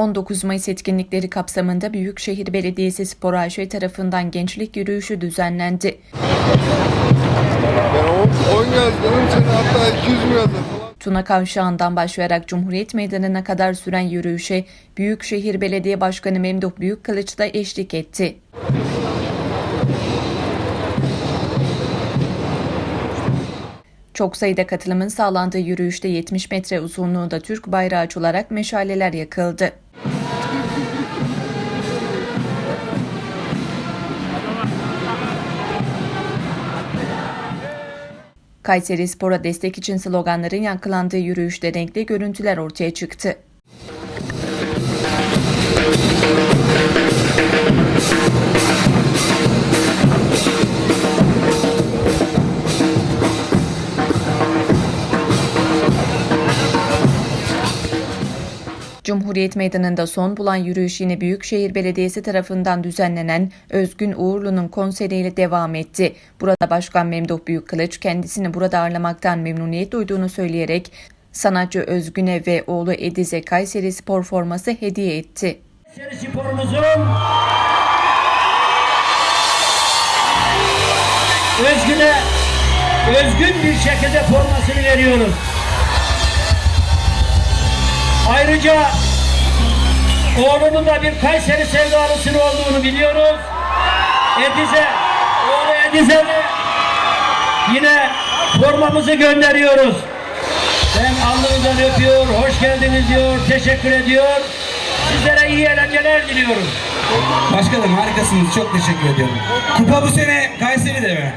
19 Mayıs etkinlikleri kapsamında Büyükşehir Belediyesi Spor AŞ tarafından gençlik yürüyüşü düzenlendi. Ben 10 yazdım seni hatta 200 mü yazdım. Tuna Kavşağı'ndan başlayarak Cumhuriyet Meydanı'na kadar süren yürüyüşe Büyükşehir Belediye Başkanı Memduh Büyükkılıç da eşlik etti. Çok sayıda katılımın sağlandığı yürüyüşte 70 metre uzunluğunda Türk bayrağı açılarak meşaleler yakıldı. Kayseri Spor'a destek için sloganların yankılandığı yürüyüşte renkli görüntüler ortaya çıktı. Cumhuriyet Meydanı'nda son bulan yürüyüş yine Büyükşehir Belediyesi tarafından düzenlenen Özgün Uğurlu'nun konseriyle devam etti. Burada Başkan Memduh Büyükkılıç kendisini burada ağırlamaktan memnuniyet duyduğunu söyleyerek sanatçı Özgün'e ve oğlu Ediz'e Kayseri spor forması hediye etti. Kayseri sporumuzun özgüne özgün bir şekilde formasını veriyoruz. Ayrıca oğlunun da bir Kayseri sevdalısının olduğunu biliyoruz. Edize, oğlu Edize de yine formamızı gönderiyoruz. Ben alnınızdan öpüyor, hoş geldiniz diyor, teşekkür ediyor. Sizlere iyi eğlenceler diliyorum. Başkanım harikasınız. Çok teşekkür ediyorum. Kupa bu sene Kayseri'de mi?